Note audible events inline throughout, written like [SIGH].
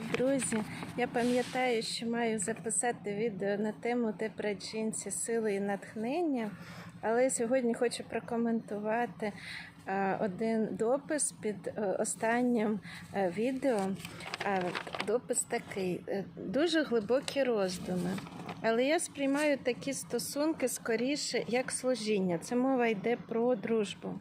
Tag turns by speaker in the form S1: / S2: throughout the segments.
S1: Друзі, я пам'ятаю, що маю записати відео на тему де про джинсі, сили і натхнення, але сьогодні хочу прокоментувати один допис під е, останнім е, відео. Допис такий: е, дуже глибокі роздуми. Але я сприймаю такі стосунки скоріше як служіння. Це мова йде про дружбу.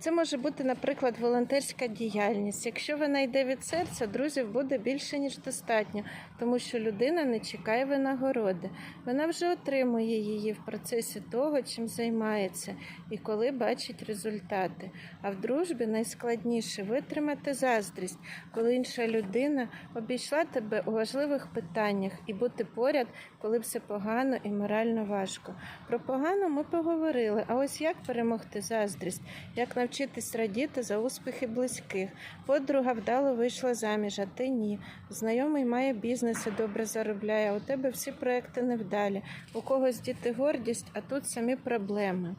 S1: Це може бути, наприклад, волонтерська діяльність. Якщо вона йде від серця, друзів буде більше ніж достатньо, тому що людина не чекає винагороди. Вона вже отримує її в процесі того, чим займається, і коли бачить результати. А в дружбі найскладніше витримати заздрість, коли інша людина обійшла тебе у важливих питаннях і бути поряд, коли все погано і морально важко. Про погано ми поговорили. А ось як перемогти заздрість, як навчитись радіти за успіхи близьких. Подруга вдало вийшла заміж, а ти ні. Знайомий має бізнес і добре заробляє. У тебе всі проекти невдалі. У когось діти гордість, а тут самі проблеми.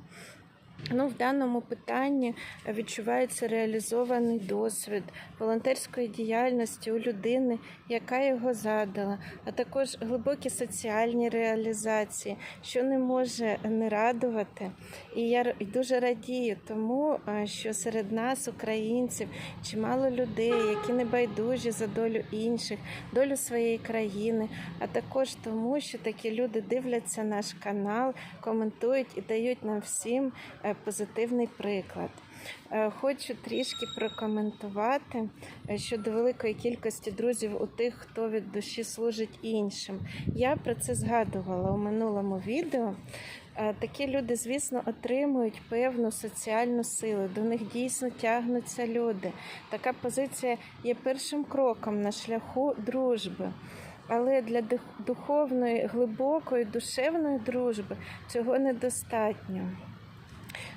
S1: Ну, в даному питанні відчувається реалізований досвід волонтерської діяльності у людини, яка його задала, а також глибокі соціальні реалізації, що не може не радувати. І я дуже радію тому, що серед нас, українців, чимало людей, які не байдужі за долю інших, долю своєї країни, а також тому, що такі люди дивляться наш канал, коментують і дають нам всім е, позитивний приклад. Е, Хочу трішки прокоментувати е, щодо великої кількості друзів у тих, хто від душі служить іншим. Я про це згадувала у минулому відео. Е, Такі люди, звісно, отримують певну соціальну силу. До них дійсно тягнуться люди. Така позиція є першим кроком на шляху дружби. Але для духовної, глибокої, душевної дружби цього недостатньо.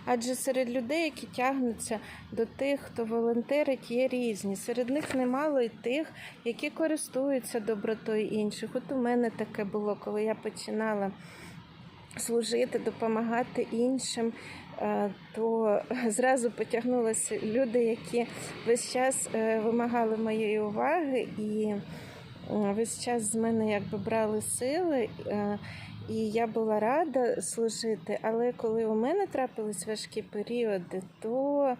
S1: Адже серед людей, які тягнуться до тих, хто волонтерить, є різні. Серед них немало й тих, які користуються добротою інших. От у мене таке було, коли я починала служити, допомагати іншим, е, то зразу потягнулися люди, які весь час е, вимагали моєї уваги і е, весь час з мене якби брали сили. Е, І я була рада служити, але коли у мене трапились важкі періоди, то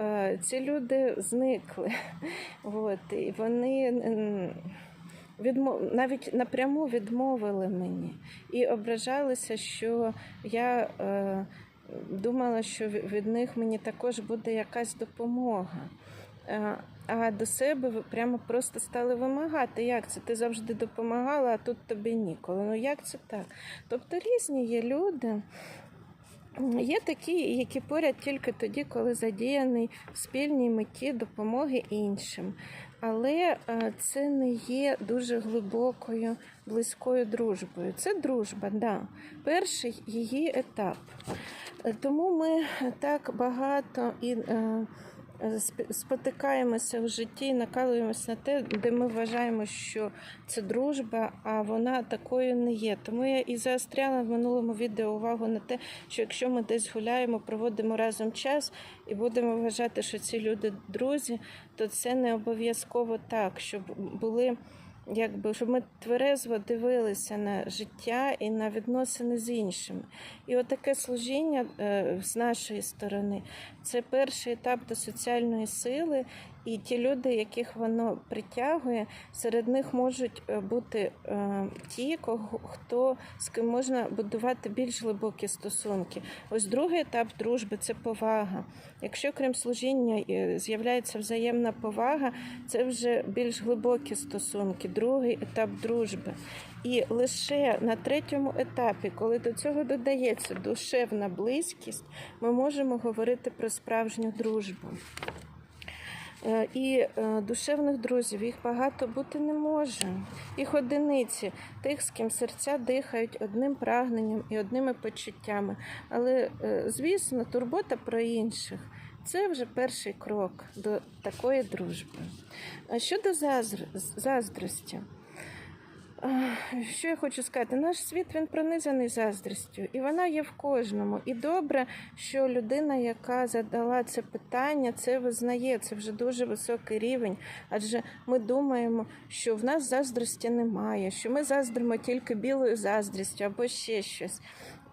S1: е, ці люди зникли. [LAUGHS] От, і вони відмов... навіть напряму відмовили мені і ображалися, що я е, думала, що від них мені також буде якась допомога. А до себе прямо просто стали вимагати. Як це? Ти завжди допомагала, а тут тобі ніколи. Ну як це так? Тобто різні є люди. Є такі, які поряд тільки тоді, коли задіяний в спільній меті допомоги іншим. Але е, це не є дуже глибокою, близькою дружбою. Це дружба, да. перший її етап. Е, Тому ми так багато і е, спотикаємося в житті, і накалуємося на те, де ми вважаємо, що це дружба, а вона такою не є. Тому я і заостряла в минулому відео увагу на те, що якщо ми десь гуляємо, проводимо разом час і будемо вважати, що ці люди друзі, то це не обов'язково так, щоб були. Якби щоб ми тверезо дивилися на життя і на відносини з іншими. І отаке служіння е, з нашої сторони це перший етап до соціальної сили, і ті люди, яких воно притягує, серед них можуть е, бути е, ті, кого хто з ким можна будувати більш глибокі стосунки. Ось другий етап дружби це повага. Якщо крім служіння е, з'являється взаємна повага, це вже більш глибокі стосунки, другий етап дружби. І лише на третьому етапі, коли до цього додається душевна близькість, ми можемо говорити про справжню дружбу. Е, І е, душевних друзів їх багато бути не може. Їх одиниці, тих, з ким серця дихають одним прагненням і одними почуттями. Але, е, звісно, турбота про інших це вже перший крок до такої дружби. А щодо зазр- заздрості, Що я хочу сказати? Наш світ він пронизаний заздрістю, і вона є в кожному. І добре, що людина, яка задала це питання, це визнає. Це вже дуже високий рівень. Адже ми думаємо, що в нас заздрості немає, що ми заздримо тільки білою заздрістю або ще щось.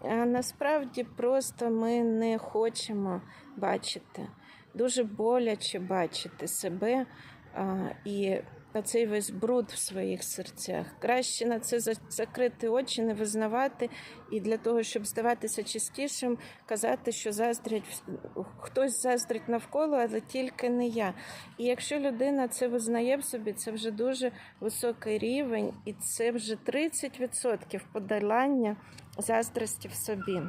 S1: А насправді просто ми не хочемо бачити. Дуже боляче бачити себе а, і цей весь бруд в своїх серцях. Краще на це закрити очі, не визнавати, і для того, щоб здаватися чистішим, казати, що заздрять хтось заздрить навколо, але тільки не я. І якщо людина це визнає в собі, це вже дуже високий рівень, і це вже 30% подолання заздрості в собі.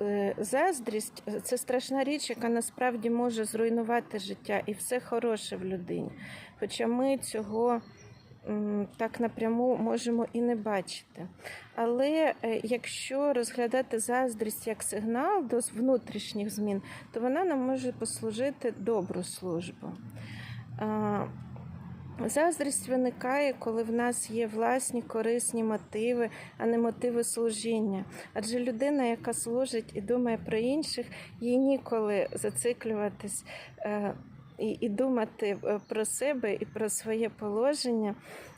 S1: Е, Заздрість це страшна річ, яка насправді може зруйнувати життя і все хороше в людині. Хоча ми цього так напряму можемо і не бачити. Але е, якщо розглядати заздрість як сигнал до внутрішніх змін, то вона нам може послужити добру службу. Заздрість виникає, коли в нас є власні корисні мотиви, а не мотиви служіння. Адже людина, яка служить і думає про інших, їй ніколи зациклюватись е, і, і думати е, про себе і про своє положення.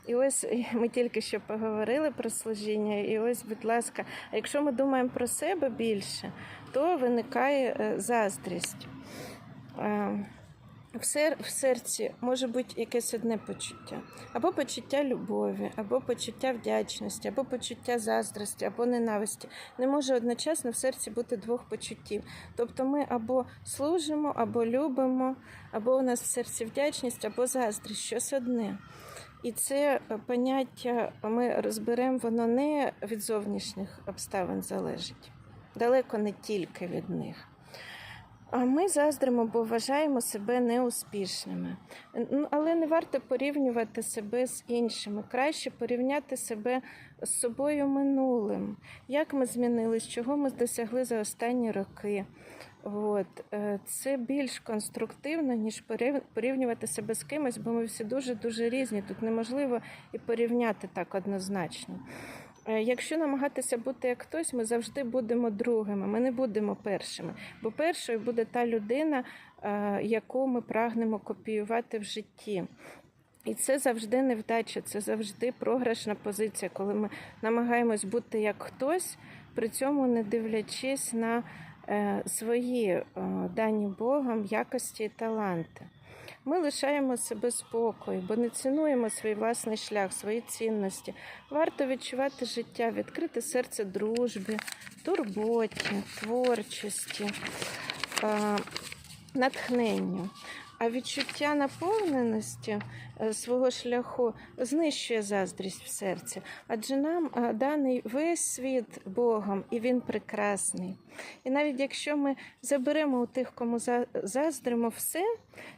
S1: І ось ми тільки що поговорили про служіння, і ось, будь ласка, а якщо ми думаємо про себе більше, то виникає е, заздрість. В, сер... в серці може бути якесь одне почуття, або почуття любові, або почуття вдячності, або почуття заздрості, або ненависті. Не може одночасно в серці бути двох почуттів. Тобто ми або служимо, або любимо, або у нас в серці вдячність, або заздрість, щось одне. І це е, поняття ми розберемо, воно не від зовнішніх обставин залежить, далеко не тільки від них. А ми заздримо, бо вважаємо себе неуспішними. Ну, Але не варто порівнювати себе з іншими. Краще порівняти себе з собою минулим. Як ми змінились, чого ми досягли за останні роки. От. е, Це більш конструктивно, ніж порівнювати себе з кимось, бо ми всі дуже-дуже різні. Тут неможливо і порівняти так однозначно. Е, Якщо намагатися бути як хтось, ми завжди будемо другими, ми не будемо першими. Бо першою буде та людина, е, яку ми прагнемо копіювати в житті. І це завжди невдача, це завжди програшна позиція, коли ми намагаємось бути як хтось, при цьому не дивлячись на е, свої дані Богом якості і таланти. Ми лишаємо себе спокою, бо не цінуємо свій власний шлях, свої цінності. Варто відчувати життя, відкрити серце дружбі, турботі, творчості, натхненню. А відчуття наповненості е, свого шляху знищує заздрість в серці, адже нам е, даний весь світ Богом, і він прекрасний. І навіть якщо ми заберемо у тих, кому за- заздримо все,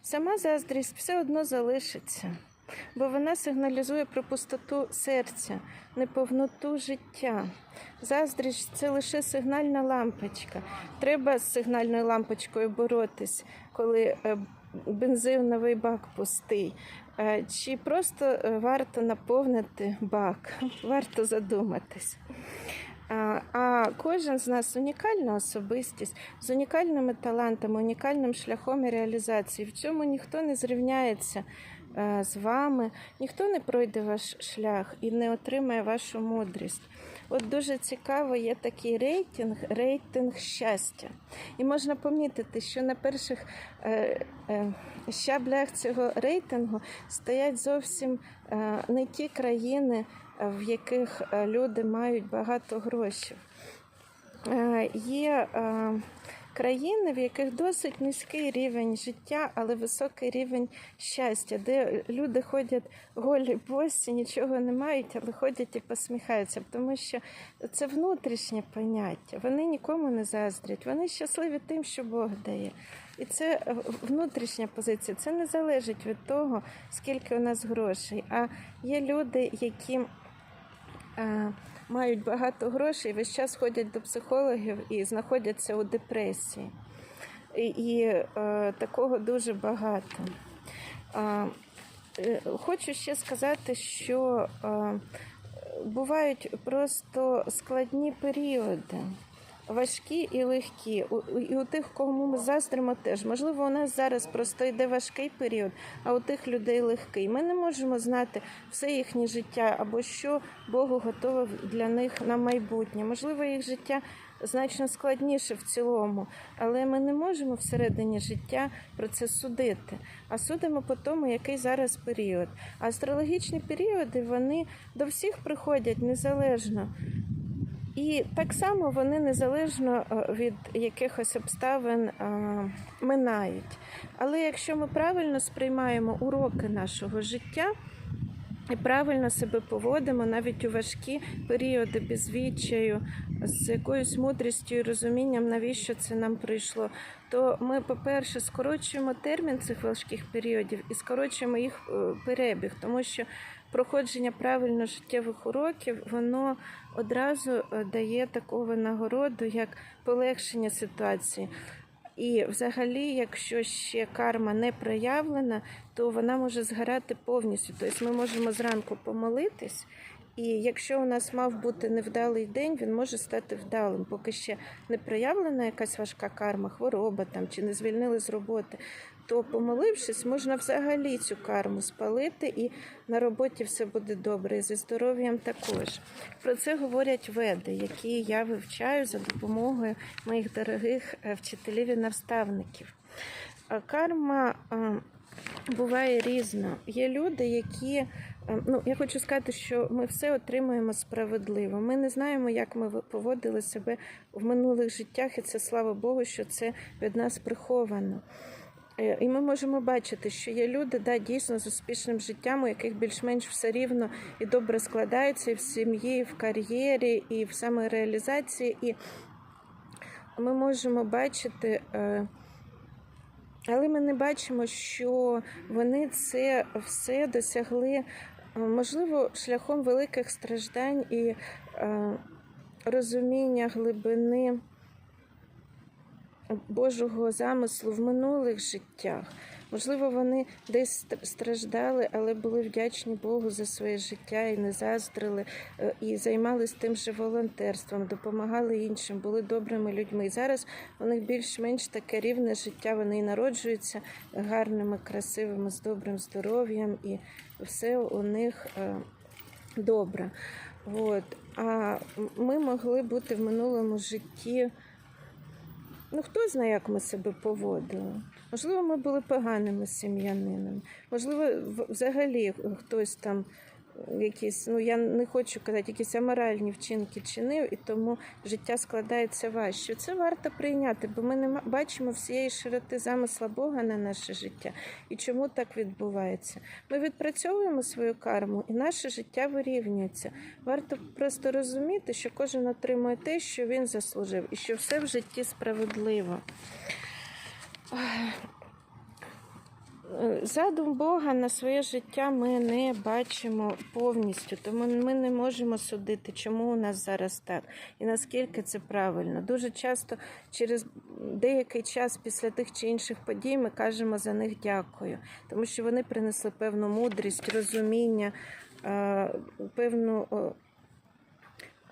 S1: сама заздрість все одно залишиться, бо вона сигналізує про пустоту серця, неповноту життя. Заздрість це лише сигнальна лампочка. Треба з сигнальною лампочкою боротись, коли е, бензиновий бак пустий. Е, Чи просто е, варто наповнити бак? [LAUGHS] Варто задуматись. А, А кожен з нас унікальна особистість з унікальними талантами, унікальним шляхом реалізації. В цьому ніхто не зрівняється е, з вами, ніхто не пройде ваш шлях і не отримає вашу мудрість. От дуже цікаво, є такий рейтинг, рейтинг щастя. І можна помітити, що на перших е, е, щаблях цього рейтингу стоять зовсім е, не ті країни, е, в яких е, люди мають багато грошей. Е, Є е, країни, в яких досить низький рівень життя, але високий рівень щастя, де люди ходять голі босі, нічого не мають, але ходять і посміхаються, тому що це внутрішнє поняття. Вони нікому не заздрять, вони щасливі тим, що Бог дає. І це е, внутрішня позиція. Це не залежить від того, скільки у нас грошей. А є люди, які мають багато грошей, весь час ходять до психологів і знаходяться у депресії. І, і е, такого дуже багато. Е, Хочу ще сказати, що е, бувають просто складні періоди. Важкі і легкі. І у тих, кому ми заздримо, теж. Можливо, у нас зараз просто йде важкий період, а у тих людей легкий. Ми не можемо знати все їхнє життя або що Богу готове для них на майбутнє. Можливо, їх життя значно складніше в цілому, але ми не можемо всередині життя про це судити, а судимо по тому, який зараз період. Астрологічні періоди вони до всіх приходять незалежно. І так само вони незалежно е, від якихось обставин е, минають. Але якщо ми правильно сприймаємо уроки нашого життя і правильно себе поводимо навіть у важкі періоди без відчаю, з якоюсь мудрістю і розумінням, навіщо це нам прийшло, то ми, по-перше, скорочуємо термін цих важких періодів і скорочуємо їх е, перебіг, тому що проходження правильно життєвих уроків, воно одразу е, дає таку винагороду, як полегшення ситуації. І взагалі, якщо ще карма не проявлена, то вона може згорати повністю. Тобто ми можемо зранку помолитись, і якщо у нас мав бути невдалий день, він може стати вдалим, поки ще не проявлена якась важка карма, хвороба там чи не звільнили з роботи. То помолившись, можна взагалі цю карму спалити, і на роботі все буде добре. І зі здоров'ям також. Про це говорять веди, які я вивчаю за допомогою моїх дорогих е, вчителів і наставників. Карма е, буває різна. Є люди, які е, ну я хочу сказати, що ми все отримуємо справедливо. Ми не знаємо, як ми поводили себе в минулих життях, і це слава Богу, що це від нас приховано. Е, І ми можемо бачити, що є люди, да, дійсно з успішним життям, у яких більш-менш все рівно і добре складається і в сім'ї, і в кар'єрі, і в самореалізації. І ми можемо бачити, е, але ми не бачимо, що вони це все досягли, е, можливо, шляхом великих страждань і розуміння глибини. Божого замислу в минулих життях. Можливо, вони десь страждали, але були вдячні Богу за своє життя і не заздрили, е, і займалися тим же волонтерством, допомагали іншим, були добрими людьми. І зараз у них більш-менш таке рівне життя. Вони і народжуються гарними, красивими, з добрим здоров'ям, і все у них е, добре. От. А ми могли бути в минулому житті. Ну, хто знає, як ми себе поводили? Можливо, ми були поганими сім'янинами. Можливо, взагалі хтось там якісь, ну я не хочу казати, якісь аморальні вчинки чинив, і тому життя складається важче. Це варто прийняти, бо ми не бачимо всієї широти замисла Бога на наше життя і чому так відбувається. Ми відпрацьовуємо свою карму, і наше життя вирівнюється. Варто просто розуміти, що кожен отримує те, що він заслужив, і що все в житті справедливо. Задум Бога на своє життя ми не бачимо повністю, тому ми не можемо судити, чому у нас зараз так і наскільки це правильно. Дуже часто через деякий час після тих чи інших подій ми кажемо за них дякую, тому що вони принесли певну мудрість, розуміння, е, певну е,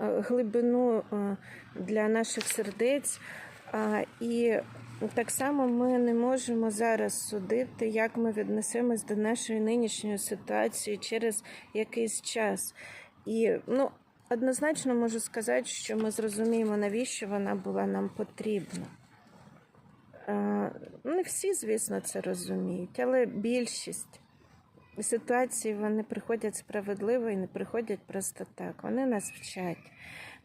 S1: е, глибину для наших сердець. І так само ми не можемо зараз судити, як ми віднесемось до нашої нинішньої ситуації через якийсь час. І ну, однозначно можу сказати, що ми зрозуміємо, навіщо вона була нам потрібна. Е, Не всі, звісно, це розуміють, але більшість ситуацій вони приходять справедливо і не приходять просто так. Вони нас вчать.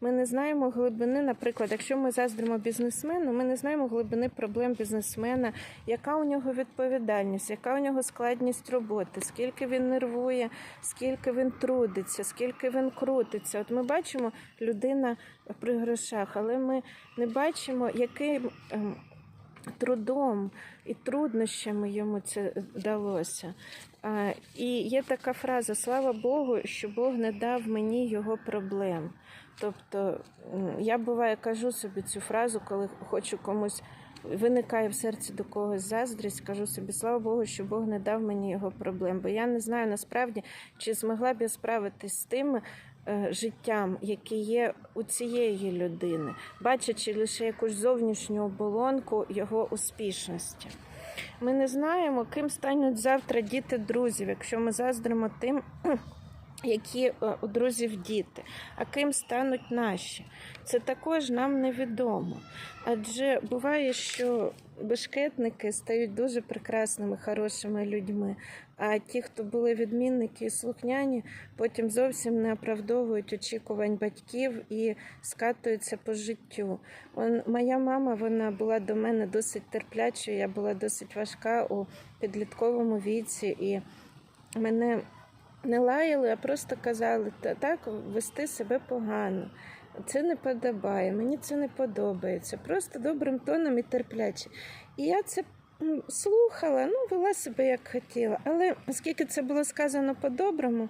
S1: Ми не знаємо глибини, наприклад, якщо ми заздримо бізнесмену, ми не знаємо глибини проблем бізнесмена, яка у нього відповідальність, яка у нього складність роботи, скільки він нервує, скільки він трудиться, скільки він крутиться. От ми бачимо людина при грошах, але ми не бачимо, яким ем, трудом і труднощами йому це вдалося. І є така фраза: слава Богу, що Бог не дав мені його проблем. Тобто я буває кажу собі цю фразу, коли хочу комусь виникає в серці до когось заздрість, кажу собі, слава Богу, що Бог не дав мені його проблем. Бо я не знаю насправді, чи змогла б я справитись з тим е, життям, яке є у цієї людини, бачачи лише якусь зовнішню оболонку його успішності. Ми не знаємо, ким стануть завтра діти друзів, якщо ми заздримо тим, які е, у друзів діти, а ким стануть наші. Це також нам невідомо. Адже буває, що бешкетники стають дуже прекрасними, хорошими людьми. А ті, хто були відмінники і слухняні, потім зовсім не оправдовують очікувань батьків і скатуються по життю. Он, моя мама вона була до мене досить терплячою, я була досить важка у підлітковому віці, і мене не лаяли, а просто казали, «Та так вести себе погано. Це не подобає, мені це не подобається. Просто добрим тоном і терпляче. І я це слухала, ну, вела себе як хотіла. Але оскільки це було сказано по-доброму,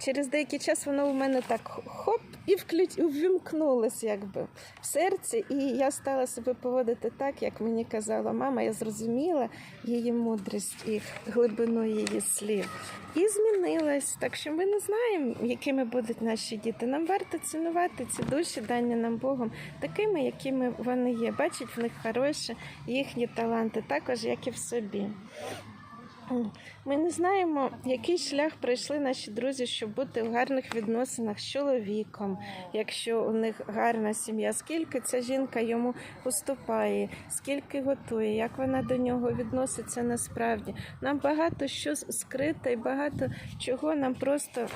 S1: через деякий час воно у мене так хоп і ввімкнулось якби в серці. І я стала себе поводити так, як мені казала мама. Я зрозуміла її мудрість і глибину її слів. І змінилась. Так що ми не знаємо, якими будуть наші діти. Нам варто цінувати ці душі, дані нам Богом, такими, якими вони є. Бачить в них хороші їхні таланти, також як і в собі. Ми не знаємо, який шлях пройшли наші друзі, щоб бути в гарних відносинах з чоловіком, якщо у них гарна сім'я, скільки ця жінка йому уступає, скільки готує, як вона до нього відноситься насправді. Нам багато що скрито і багато чого нам просто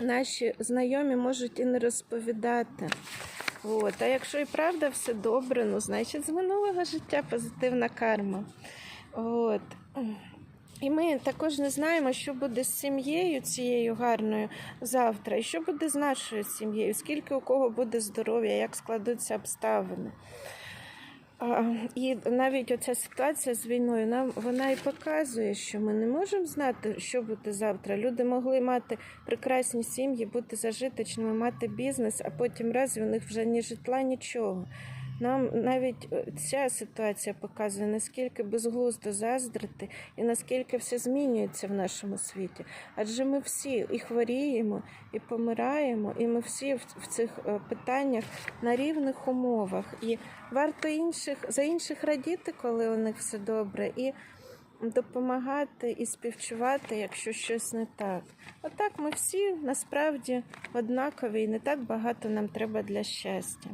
S1: наші знайомі можуть і не розповідати. От. А якщо і правда все добре, ну значить з минулого життя позитивна карма. От. І ми також не знаємо, що буде з сім'єю цією гарною завтра, і що буде з нашою сім'єю, скільки у кого буде здоров'я, як складуться обставини. А, І навіть оця ситуація з війною нам вона і показує, що ми не можемо знати, що буде завтра. Люди могли мати прекрасні сім'ї, бути зажиточними, мати бізнес, а потім раз у них вже ні житла, нічого. Нам навіть е, ця ситуація показує, наскільки безглуздо заздрити і наскільки все змінюється в нашому світі. Адже ми всі і хворіємо, і помираємо, і ми всі в, цих е, питаннях на рівних умовах. І варто інших за інших радіти, коли у них все добре, і допомагати і співчувати, якщо щось не так. Отак ми всі насправді однакові, і не так багато нам треба для щастя.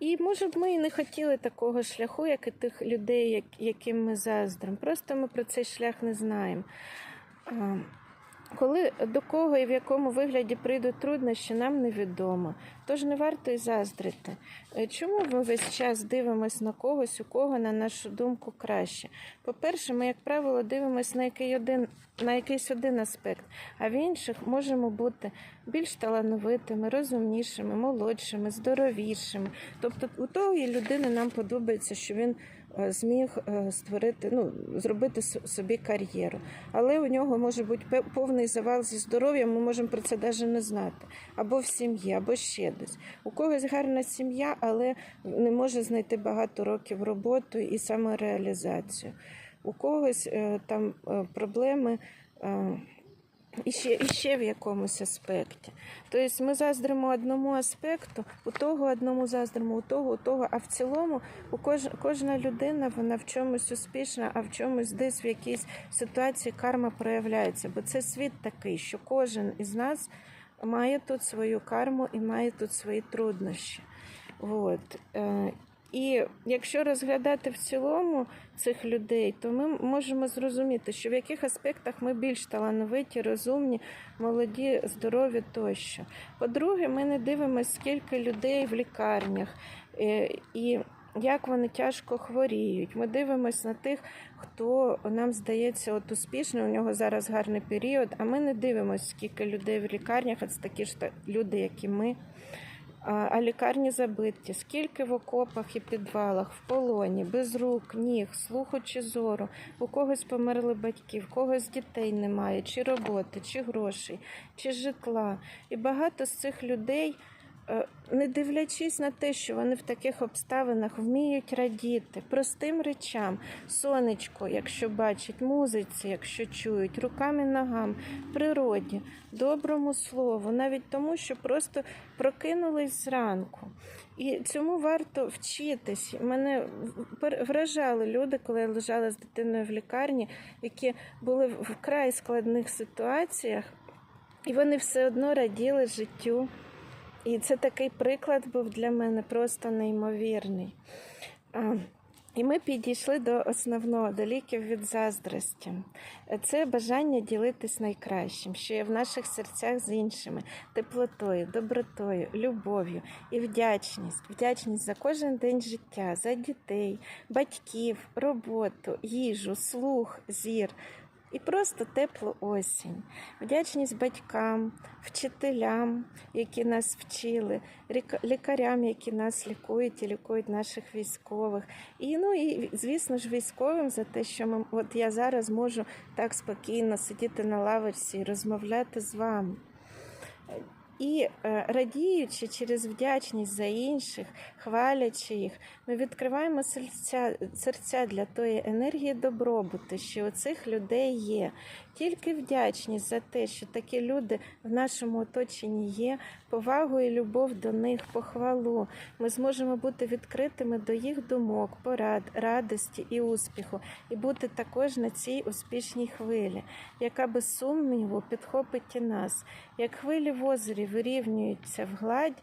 S1: І може б ми і не хотіли такого шляху, як і тих людей, як, яким ми заздримо. Просто ми про цей шлях не знаємо. Коли до кого і в якому вигляді прийдуть труднощі, нам невідомо. Тож не варто й заздрити. Е, Чому ми весь час дивимося на когось, у кого, на нашу думку, краще? По-перше, ми, як правило, дивимося на який один, на якийсь один аспект, а в інших можемо бути більш талановитими, розумнішими, молодшими, здоровішими. Тобто у тої людини нам подобається, що він зміг е, створити, ну, зробити собі кар'єру. Але у нього може бути повний завал зі здоров'ям, ми можемо про це навіть не знати. Або в сім'ї, або ще десь. У когось гарна сім'я, але не може знайти багато років роботу і самореалізацію. У когось е, там е, проблеми. Е, і ще, і ще в якомусь аспекті. Тобто ми заздримо одному аспекту, у того одному заздримо, у того, у того, а в цілому у кож, кожна людина вона в чомусь успішна, а в чомусь десь в якійсь ситуації карма проявляється. Бо це світ такий, що кожен із нас має тут свою карму і має тут свої труднощі. От. І якщо розглядати в цілому цих людей, то ми можемо зрозуміти, що в яких аспектах ми більш талановиті, розумні, молоді, здорові тощо. По-друге, ми не дивимося, скільки людей в лікарнях е, і як вони тяжко хворіють. Ми дивимося на тих, хто нам здається от успішний, у нього зараз гарний період, а ми не дивимося, скільки людей в лікарнях, а це такі ж люди, як і ми. А лікарні забиті, скільки в окопах і підвалах, в полоні, без рук, ніг, слуху чи зору. У когось померли батьки, в когось дітей немає, чи роботи, чи грошей, чи житла. І багато з цих людей е, не дивлячись на те, що вони в таких обставинах вміють радіти простим речам, сонечко, якщо бачать, музиці, якщо чують, руками, ногам, природі, доброму слову, навіть тому, що просто прокинулись зранку. І цьому варто вчитись. Мене вражали люди, коли я лежала з дитиною в лікарні, які були в вкрай складних ситуаціях, і вони все одно раділи життю. І це такий приклад був для мене просто неймовірний. І ми підійшли до основного, до ліків від заздрості. Це бажання ділитись найкращим, що є в наших серцях з іншими, теплотою, добротою, любов'ю і вдячність. Вдячність за кожен день життя, за дітей, батьків, роботу, їжу, слух, зір. І просто теплу осінь, вдячність батькам, вчителям, які нас вчили, лікарям, які нас лікують і лікують наших військових. І ну і звісно ж військовим за те, що ми от я зараз можу так спокійно сидіти на лавочці і розмовляти з вами. І е, радіючи через вдячність за інших, хвалячи їх, ми відкриваємо серця, серця для тої енергії добробуту, що у цих людей є. Тільки вдячність за те, що такі люди в нашому оточенні є, повагу і любов до них, похвалу. Ми зможемо бути відкритими до їх думок, порад, радості і успіху, і бути також на цій успішній хвилі, яка без сумніву підхопить і нас. Як хвилі в озері вирівнюються в гладь,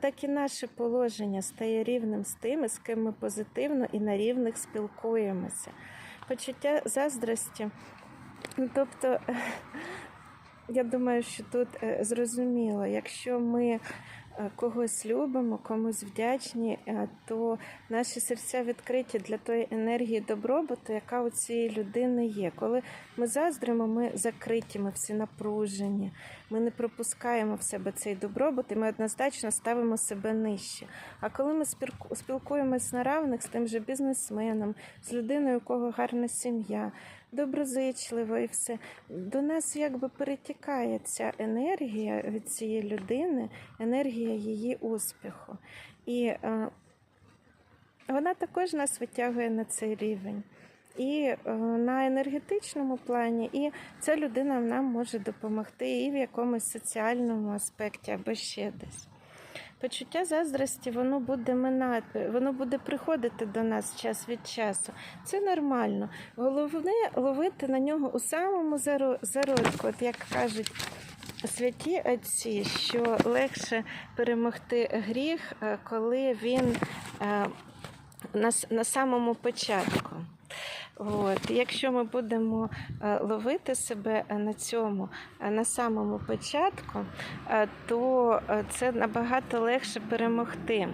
S1: так і наше положення стає рівним з тими, з ким ми позитивно і на рівних спілкуємося. Почуття заздрості. Ну, тобто, [LAUGHS] я думаю, що тут е, зрозуміло, якщо ми е, когось любимо, комусь вдячні, е, то наші серця відкриті для тої енергії добробуту, яка у цієї людини є. Коли ми заздримо, ми закриті, ми всі напружені, ми не пропускаємо в себе цей добробут, і ми однозначно ставимо себе нижче. А коли ми спілкуємось на равних з тим же бізнесменом, з людиною, у кого гарна сім'я, доброзичливо і все, до нас якби перетікає ця енергія від цієї людини, енергія її успіху. І е, вона також нас витягує на цей рівень. І е, на енергетичному плані, і ця людина нам може допомогти і в якомусь соціальному аспекті або ще десь. Почуття заздрості воно буде минати, воно буде приходити до нас час від часу. Це нормально. Головне ловити на нього у самому заро- зародку, от як кажуть святі отці, що легше перемогти гріх, е, коли він е, на самому початку. От. Якщо ми будемо е, ловити себе е, на цьому е, на самому початку, то це набагато легше перемогти.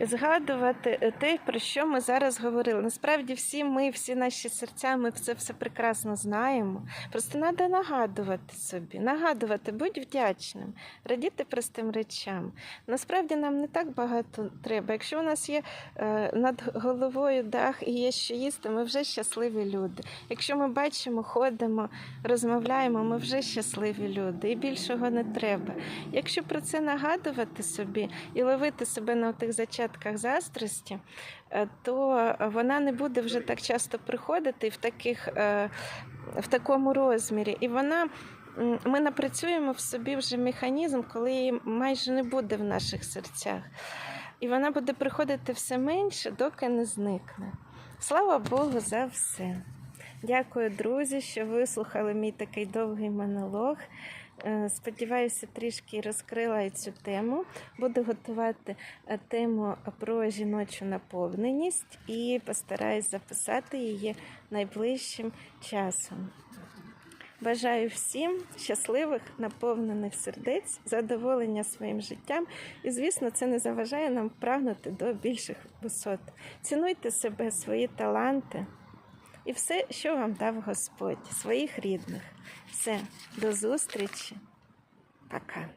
S1: Згадувати те, про що ми зараз говорили. Насправді, всі ми, всі наші серця, ми це все прекрасно знаємо. Просто треба нагадувати собі, нагадувати, будь вдячним, радіти простим речам. Насправді нам не так багато треба. Якщо у нас є е, над головою дах і є що їсти, ми вже щасливі люди. Якщо ми бачимо, ходимо, розмовляємо, ми вже щасливі люди, і більшого не треба. Якщо про це нагадувати собі і ловити себе на тих зачатках заздрості, е, то вона не буде вже так часто приходити в таких е, в такому розмірі. І вона ми напрацюємо в собі вже механізм, коли її майже не буде в наших серцях. І вона буде приходити все менше, доки не зникне. Слава Богу за все. Дякую, друзі, що вислухали мій такий довгий монолог. Е, Сподіваюся, трішки розкрила цю тему. Буду готувати е, тему про жіночу наповненість і постараюсь записати її найближчим часом. Бажаю всім щасливих, наповнених сердець, задоволення своїм життям. І, звісно, це не заважає нам прагнути до більших висот. Цінуйте себе, свої таланти і все, що вам дав Господь, своїх рідних. Все, до зустрічі. Пока.